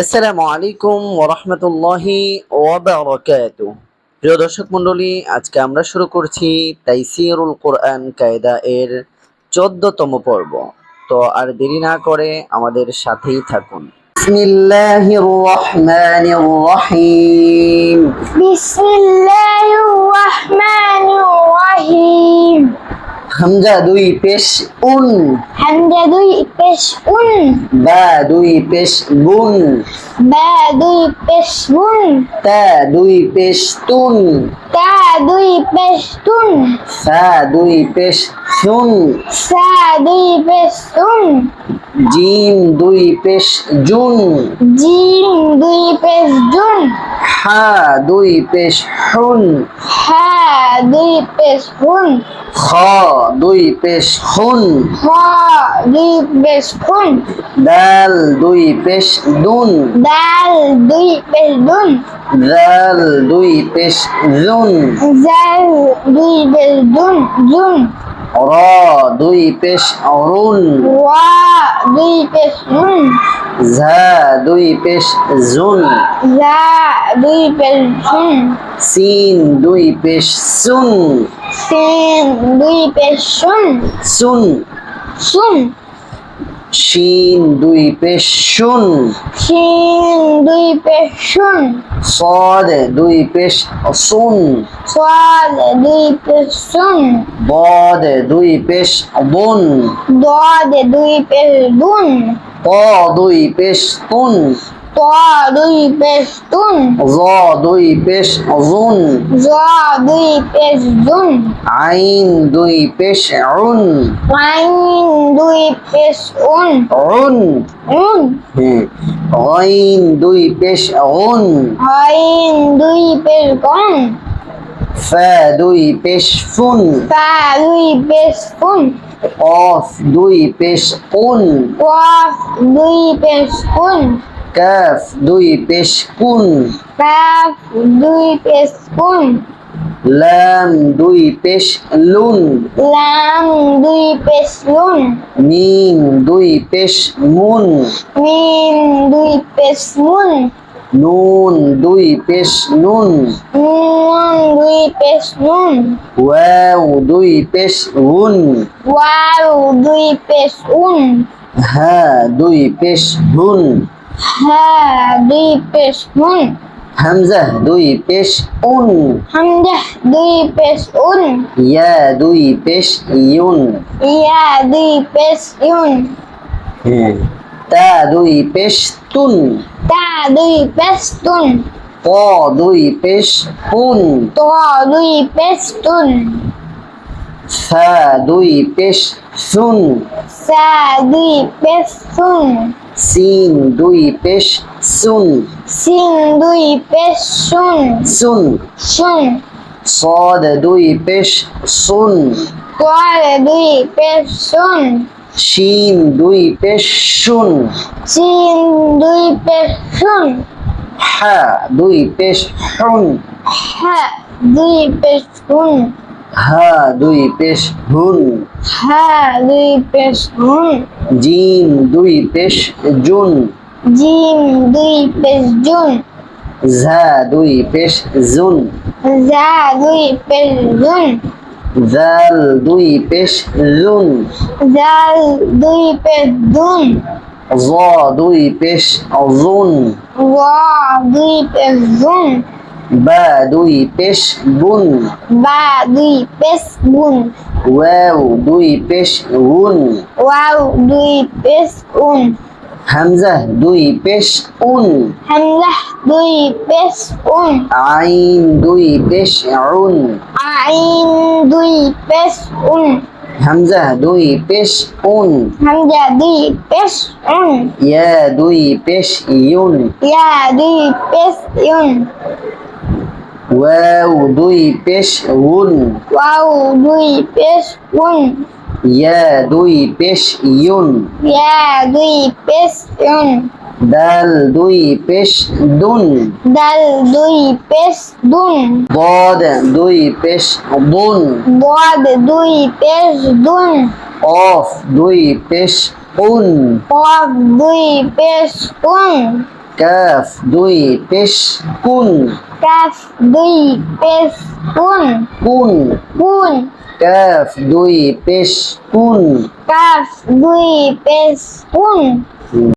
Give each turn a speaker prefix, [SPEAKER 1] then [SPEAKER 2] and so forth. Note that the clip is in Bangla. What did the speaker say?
[SPEAKER 1] আসসালামু আলাইকুম ওরহমতুল্লাহি ওবরকাত প্রিয় দর্শক মণ্ডলী, আজকে আমরা শুরু করছি তাইসিরুল কোরআন কায়দা এর চোদ্দতম পর্ব। তো আর দেরি না করে আমাদের সাথেই থাকুন। বিসমিল্লাহির রহমানির রহিম।
[SPEAKER 2] বিসমিল্লাহির রহমান
[SPEAKER 1] হামজা দুই পেশ উন
[SPEAKER 2] হামজা দুই পেশ উন
[SPEAKER 1] বা দুই পেশ বুন
[SPEAKER 2] বা দুই পেশ বুন
[SPEAKER 1] তা দুই পেশ তুন
[SPEAKER 2] তা দুই পেশ তুন
[SPEAKER 1] সা দুই পেশ সুন
[SPEAKER 2] সা দুই পেশ সুন
[SPEAKER 1] জিম দুই পেশ জুন
[SPEAKER 2] জিম দুই পেশ জুন
[SPEAKER 1] হা দুই পেশ হুন।
[SPEAKER 2] হা দুই পেশ হুন।
[SPEAKER 1] খ দুই পেশ হুন।
[SPEAKER 2] হ দুই পেশ খুন
[SPEAKER 1] দাল দুই পেশ দুন।
[SPEAKER 2] দাল দুই পেশ দুন।
[SPEAKER 1] দাল দুই পেশ জুন।
[SPEAKER 2] জাল দুই পেশ দুন। জুন।
[SPEAKER 1] র দুই পেশ অরুণ।
[SPEAKER 2] ওয়া দুই পেশ নুন
[SPEAKER 1] ঝা দুই পেশ জুন।
[SPEAKER 2] যা দুই পেশ জুন।
[SPEAKER 1] সিন দুই পেশ সুন।
[SPEAKER 2] সিন দুই পেশ শুন
[SPEAKER 1] সুন।
[SPEAKER 2] শুন
[SPEAKER 1] শিন দুই পেশ শুন।
[SPEAKER 2] শিন দুই পেশ শুন।
[SPEAKER 1] সদ দুই পেশ শুন
[SPEAKER 2] সদ দুই পেশ শুন।
[SPEAKER 1] বদ দুই পেশ বুন
[SPEAKER 2] দদ দুই পেশ বুন
[SPEAKER 1] ক দুই পেশ তুন।
[SPEAKER 2] ত দুই পেশ তুন
[SPEAKER 1] জ দুই পেশ জুন
[SPEAKER 2] জ দুই পেশ জুন
[SPEAKER 1] আইন দুই পেশ উন
[SPEAKER 2] আইন দুই পেশ উন
[SPEAKER 1] উন
[SPEAKER 2] উন
[SPEAKER 1] হ্যাঁ গাইন দুই পেশ গুন
[SPEAKER 2] আইন দুই পেশ গন
[SPEAKER 1] ফা দুই পেশ ফুন
[SPEAKER 2] ফা দুই পেশ ফুন
[SPEAKER 1] কফ দুই পেশ কুন
[SPEAKER 2] কফ দুই পেশ কুন
[SPEAKER 1] কাফ দুই পেশ কুন
[SPEAKER 2] কাফ দুই পেশ কুন
[SPEAKER 1] লাম দুই পেশ লুন
[SPEAKER 2] লাম দুই পেশ লুন
[SPEAKER 1] মিম দুই পেশ মুন
[SPEAKER 2] মিম দুই পেশ মুন
[SPEAKER 1] নুন দুই পেশ নুন
[SPEAKER 2] নুন দুই পেশ নুন
[SPEAKER 1] ওয়াও দুই পেশ উন
[SPEAKER 2] ওয়াও দুই পেশ উন
[SPEAKER 1] হা দুই পেশ হুন
[SPEAKER 2] হা দুই পেশ হুন
[SPEAKER 1] হামজা দুই পেশ উন
[SPEAKER 2] হামজা দুই পেশ উন
[SPEAKER 1] ইয়া দুই পেশ ইউন
[SPEAKER 2] ইয়া দুই পেশ ইউন
[SPEAKER 1] হ্যাঁ তা দুই পেশ তুন
[SPEAKER 2] তা দুই পেশ তুন
[SPEAKER 1] প দুই পেশ পুন
[SPEAKER 2] ত দুই পেশ তুন
[SPEAKER 1] সা দুই পেশ সুন
[SPEAKER 2] সা দুই পেশ সুন
[SPEAKER 1] sim Dui Pesh Sun.
[SPEAKER 2] sim Dui Pesh Sun.
[SPEAKER 1] Sun.
[SPEAKER 2] Sun.
[SPEAKER 1] soda Dui Pesh Sun.
[SPEAKER 2] Sod Dui Pesh Sun.
[SPEAKER 1] Shin Dui Pesh sun
[SPEAKER 2] Shin Dui Pesh sun
[SPEAKER 1] Ha Dui Pesh sun
[SPEAKER 2] Ha Dui Pesh sun
[SPEAKER 1] হা দুই পেশ হুন
[SPEAKER 2] হা দুই পেশ হুন
[SPEAKER 1] জিম দুই পেশ জুন
[SPEAKER 2] জিম দুই পেশ জুন
[SPEAKER 1] ঝা দুই পেশ জুন
[SPEAKER 2] যা দুই পেশ জুন
[SPEAKER 1] জাল দুই পেশ জুন
[SPEAKER 2] জাল দুই পেশ জুন
[SPEAKER 1] জ দুই পেশ জুন
[SPEAKER 2] ওয়া দুই পেশ জুন
[SPEAKER 1] বা দুই পেশ বুন
[SPEAKER 2] বা দুই পেশ বুন
[SPEAKER 1] ওয়াও দুই পেশ উন
[SPEAKER 2] ওয়াও দুই পেশ উন
[SPEAKER 1] হামজা দুই পেশ উন
[SPEAKER 2] হামলা দুই পেশ উন
[SPEAKER 1] আইন দুই পেশ উন
[SPEAKER 2] আইন দুই পেশ উন
[SPEAKER 1] হামজা দুই পেশ উন
[SPEAKER 2] হামজা দুই পেশ উন
[SPEAKER 1] ইয়া দুই পেশ ইউন
[SPEAKER 2] ইয়া দুই পেশ ইউন
[SPEAKER 1] ওয়াও দুই পেশ উন
[SPEAKER 2] ওয়াও দুই পেশ উন
[SPEAKER 1] ইয়া দুই পেশ ইউন
[SPEAKER 2] ইয়া দুই পেশ ইউন
[SPEAKER 1] দাল দুই পেশ দুন
[SPEAKER 2] দাল দুই পেশ দুন
[SPEAKER 1] বদ দুই পেশ বুন
[SPEAKER 2] বদ দুই পেশ দুন
[SPEAKER 1] অফ দুই পেশ উন
[SPEAKER 2] কফ দুই পেশ উন
[SPEAKER 1] কাফ দুই পেশ কুন।
[SPEAKER 2] কাফ দুই পেশ কুন।
[SPEAKER 1] কুন।
[SPEAKER 2] কুন।
[SPEAKER 1] কাফ দুই পেশ কুন।
[SPEAKER 2] কাফ দুই পেশ কুন।